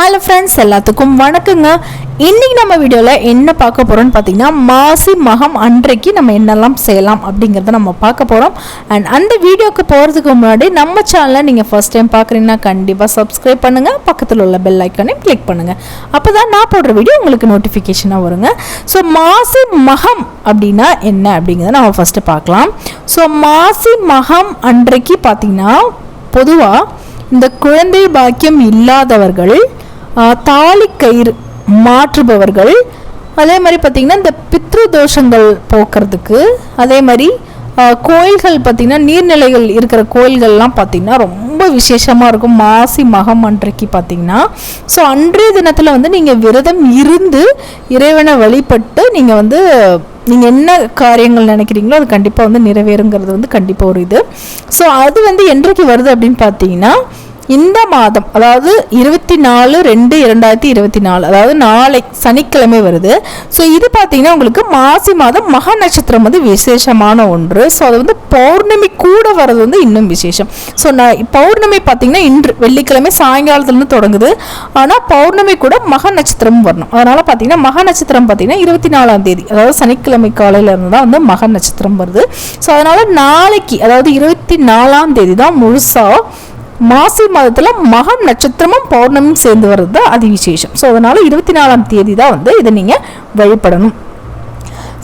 Hello friends எல்லாத்துக்கும் வணக்கங்க. இன்றைக்கி நம்ம வீடியோவில் என்ன பார்க்க போகிறோம்னு பார்த்தீங்கன்னா மாசி மகம் அன்றைக்கு நம்ம என்னெல்லாம் செய்யலாம் அப்படிங்கிறத நம்ம பார்க்க போகிறோம் அண்ட் அந்த வீடியோக்கு போகிறதுக்கு முன்னாடி நம்ம சேனலை நீங்கள் ஃபர்ஸ்ட் டைம் பார்க்குறீங்கன்னா கண்டிப்பாக சப்ஸ்கிரைப் பண்ணுங்கள் பக்கத்தில் உள்ள பெல் ஐக்கானையும் கிளிக் பண்ணுங்கள் அப்போ தான் நான் போடுற வீடியோ உங்களுக்கு நோட்டிஃபிகேஷனாக வருங்க. ஸோ மாசி மகம் அப்படின்னா என்ன அப்படிங்கிறத நம்ம ஃபஸ்ட்டு பார்க்கலாம். ஸோ மாசி மகம் அன்றைக்கு பார்த்தீங்கன்னா பொதுவாக இந்த குழந்தை பாக்கியம் இல்லாதவர்கள் தாலி கயிறு மாற்றுபவர்கள் அதே மாதிரி பார்த்திங்கன்னா இந்த பித்ரு தோஷங்கள் போக்குறதுக்கு அதே மாதிரி கோயில்கள் பார்த்திங்கன்னா நீர்நிலைகள் இருக்கிற கோயில்கள்லாம் பார்த்திங்கன்னா ரொம்ப விசேஷமாக இருக்கும். மாசி மகம் அன்றைக்கு பார்த்திங்கன்னா. ஸோ அன்றைய தினத்தில் வந்து நீங்கள் விரதம் இருந்து இறைவனை வழிபட்டு நீங்கள் வந்து நீங்கள் என்ன காரியங்கள் நினைக்கிறீங்களோ அது கண்டிப்பாக வந்து நிறைவேறுங்கிறது வந்து கண்டிப்பாக ஒரு இது. ஸோ அது வந்து என்றைக்கு வருது அப்படின்னு பார்த்தீங்கன்னா இந்த மாதம் அதாவது இருபத்தி நாலு ரெண்டு இரண்டாயிரத்தி இருபத்தி நாலு அதாவது நாளை சனிக்கிழமை வருது. ஸோ இது பார்த்தீங்கன்னா உங்களுக்கு மாசி மாதம் மக நட்சத்திரம் வந்து விசேஷமான ஒன்று. ஸோ அது வந்து பௌர்ணமி கூட வர்றது வந்து இன்னும் விசேஷம். ஸோ நான் பௌர்ணமி பார்த்தீங்கன்னா இன்று வெள்ளிக்கிழமை சாயங்காலத்துலேருந்து தொடங்குது. ஆனால் பௌர்ணமி கூட மக நட்சத்திரம் வரணும். அதனால் பார்த்தீங்கன்னா மக நட்சத்திரம் பார்த்தீங்கன்னா இருபத்தி நாலாம் தேதி அதாவது சனிக்கிழமை காலையிலேருந்து தான் வந்து மக நட்சத்திரம் வருது. ஸோ அதனால் நாளைக்கு அதாவது இருபத்தி நாலாம் தேதி தான் முழுசாக மாசி மாதத்தில் மகம் நட்சத்திரமும் பௌர்ணமியும் சேர்ந்து வர்றது தான் அதி விசேஷம் ஸோ அதனால் இருபத்தி நாலாம் தேதி தான் வந்து இதை நீங்கள் வழிபடணும்.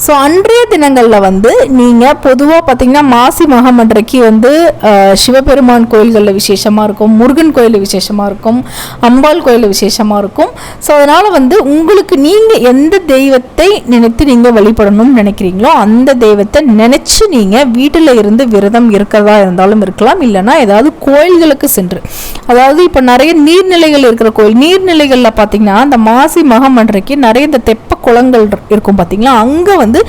ஸோ அன்றைய தினங்களில் வந்து நீங்கள் பொதுவாக பார்த்தீங்கன்னா மாசி மகம் அன்றைக்கு வந்து சிவபெருமான் கோயில்களில் விசேஷமாக இருக்கும் முருகன் கோயிலில் விசேஷமாக இருக்கும் அம்பாள் கோயிலில் விசேஷமாக இருக்கும். ஸோ அதனால் வந்து உங்களுக்கு நீங்கள் எந்த தெய்வத்தை நினைத்து நீங்கள் வழிபடணும்னு நினைக்கிறீங்களோ அந்த தெய்வத்தை நினச்சி நீங்கள் வீட்டில் இருந்து விரதம் இருக்கிறதா இருந்தாலும் இருக்கலாம். இல்லைன்னா ஏதாவது கோயில்களுக்கு சென்று அதாவது இப்போ நிறைய நீர்நிலைகள் இருக்கிற கோயில் நீர்நிலைகளில் பார்த்தீங்கன்னா அந்த மாசி மகம் அன்றைக்கு நிறைய இந்த தெப்ப குளங்கள் இருக்கும் பார்த்தீங்களா அங்கே வந்து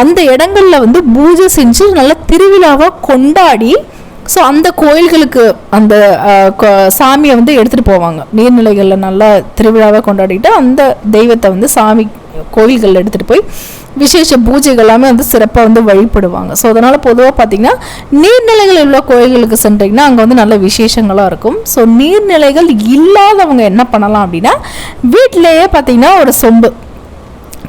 அந்த இடங்கள்ல வந்து பூஜை செஞ்சு நல்ல திருவிழாவாக கொண்டாடி ஸோ அந்த கோயில்களுக்கு அந்த சாமியை வந்து எடுத்துகிட்டு போவாங்க. நீர்நிலைகளில் நல்லா திருவிழாவாக கொண்டாடிட்டு அந்த தெய்வத்தை வந்து சாமி கோயில்களில் எடுத்துகிட்டு போய் விசேஷ பூஜைகள் எல்லாமே வந்து சிறப்பாக வந்து வழிபடுவாங்க. ஸோ அதனால் பொதுவாக பார்த்திங்கன்னா நீர்நிலைகள் உள்ள கோயில்களுக்கு சென்றீங்கன்னா அங்கே வந்து நல்ல விசேஷங்களாக இருக்கும். ஸோ நீர்நிலைகள் இல்லாதவங்க என்ன பண்ணலாம் அப்படின்னா வீட்டிலேயே பார்த்திங்கன்னா ஒரு சொம்பு.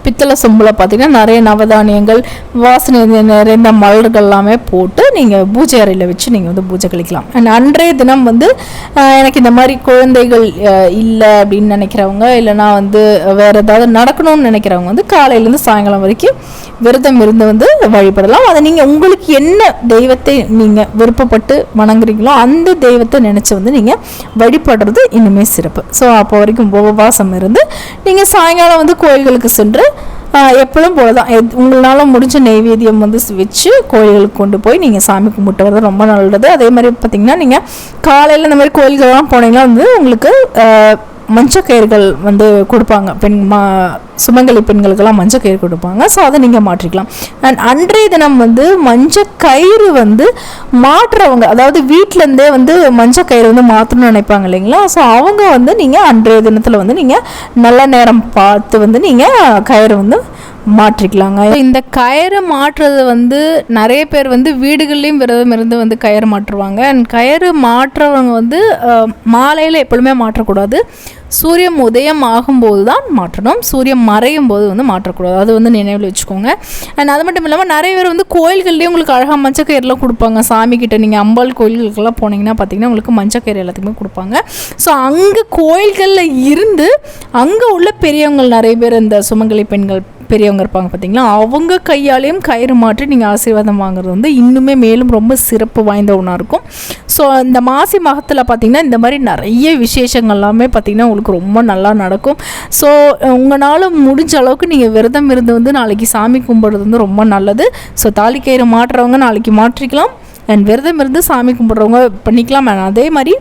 பித்தளை சொம்பில் பார்த்திங்கன்னா நிறைய நவதானியங்கள் வாசனை நிறைந்த மலர்கள் எல்லாமே போட்டு நீங்கள் பூஜை அறையில் வச்சு நீங்கள் வந்து பூஜை கழிக்கலாம். அண்ட் அன்றைய தினம் வந்து எனக்கு இந்த மாதிரி குழந்தைகள் இல்லை அப்படின்னு நினைக்கிறவங்க இல்லைனா வந்து வேறு ஏதாவது நடக்கணும்னு நினைக்கிறவங்க வந்து காலையிலேருந்து சாயங்காலம் வரைக்கும் விரதம் இருந்து வந்து வழிபடலாம். அதை நீங்கள் உங்களுக்கு என்ன தெய்வத்தை நீங்கள் விருப்பப்பட்டு வணங்குறீங்களோ அந்த தெய்வத்தை நினச்சி வந்து நீங்கள் வழிபடுறது இன்னுமே சிறப்பு. ஸோ அப்போ வரைக்கும் உபவாசம் இருந்து நீங்கள் சாயங்காலம் வந்து கோயில்களுக்கு சென்று ஆஹ், எப்பளும் போல தான் எத்- உங்களால முடிஞ்ச நெய்வேத்தியம் வந்து வச்சு கோயில்களுக்கு கொண்டு போய் நீங்கள் சாமி கும்பிட்டு வர்றது ரொம்ப நல்லது. அதே மாதிரி பார்த்திங்கன்னா நீங்கள் காலையில் இந்த மாதிரி கோயில்கள்லாம் போனீங்கன்னா வந்து உங்களுக்கு ஆஹ், மஞ்சக்கயிறுகள் வந்து கொடுப்பாங்க. பெண் மா சுமங்கலி பெண்களுக்கெல்லாம் மஞ்சக்கயிறு கொடுப்பாங்க. ஸோ அதை நீங்கள் மாற்றிக்கலாம். அண்ட் அன்றைய தினம் வந்து மஞ்சக்கயிறு வந்து மாற்றுறவங்க அதாவது வீட்டிலேருந்தே வந்து மஞ்சக்கயிறு வந்து மாற்றணும்னு நினைப்பாங்க இல்லைங்களா? ஸோ அவங்க வந்து நீங்கள் அன்றைய தினத்தில் வந்து நீங்கள் நல்ல நேரம் பார்த்து வந்து நீங்கள் கயிறு வந்து மாற்றிக்கலாங்க. இந்த கயிறு மாற்றுறது வந்து நிறைய பேர் வந்து வீடுகள்லேயும் விரதம் இருந்து வந்து கயிறு மாற்றுவாங்க. அண்ட் கயிறு மாற்றுறவங்க வந்து மாலையில் எப்பொழுதுமே மாற்றக்கூடாது. சூரியன் உதயம் ஆகும்போது தான் மாற்றணும். சூரியன் மறையும் போது வந்து மாற்றக்கூடாது. அது வந்து நினைவில் வச்சுக்கோங்க. அண்ட் அது மட்டும் இல்லாமல் நிறைய பேர் வந்து கோயில்கள்லேயும் உங்களுக்கு அழகாக மஞ்சக்கயிறுலாம் கொடுப்பாங்க. சாமி கிட்ட நீங்கள் அம்பாள் கோயில்களுக்கெல்லாம் போனீங்கன்னா பார்த்தீங்கன்னா உங்களுக்கு மஞ்சக்கயிறு எல்லாத்துக்குமே கொடுப்பாங்க. ஸோ அங்கே கோயில்களில் இருந்து அங்கே உள்ள பெரியவங்க நிறைய பேர் இந்த சுமங்கலி பெண்கள் பெரியவங்க இருப்பாங்க பார்த்தீங்களா? அவங்க கையாலேயும் கயிறு மாற்றி நீங்கள் ஆசீர்வாதம் வாங்குறது வந்து இன்னுமே மேலும் ரொம்ப சிறப்பு வாய்ந்த ஒன்றா இருக்கும். ஸோ இந்த மாசி மகத்தில் பார்த்திங்கன்னா இந்த மாதிரி நிறைய விசேஷங்கள் எல்லாமே பார்த்தீங்கன்னா உங்களுக்கு ரொம்ப நல்லா நடக்கும். ஸோ உங்களால் முடிஞ்ச அளவுக்கு நீங்கள் விரதம் இருந்து வந்து நாளைக்கு சாமி கும்பிட்றது வந்து ரொம்ப நல்லது. ஸோ தாலி கயிறு மாட்டுறவங்க நாளைக்கு மாற்றிக்கலாம். அண்ட் விரதம் இருந்து சாமி கும்பிட்றவங்க பண்ணிக்கலாம். அதே மாதிரி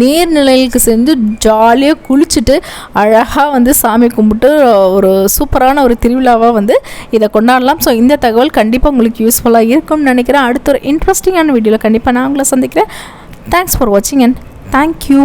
நீர்நிலைகளுக்கு சென்று ஜாலியாக குளிச்சுட்டு அழகாக வந்து சாமி கும்பிட்டு ஒரு சூப்பரான ஒரு திருவிழாவாக வந்து இதை கொண்டாடலாம். ஸோ இந்த தகவல் கண்டிப்பாக உங்களுக்கு யூஸ்ஃபுல்லாக இருக்கும்னு நினைக்கிறேன். அடுத்த ஒரு இன்ட்ரெஸ்டிங்கான வீடியோவில் கண்டிப்பாக நான் உங்களை சந்திக்கிறேன். தேங்க்ஸ் ஃபார் வாட்சிங் அண்ட் தேங்க்யூ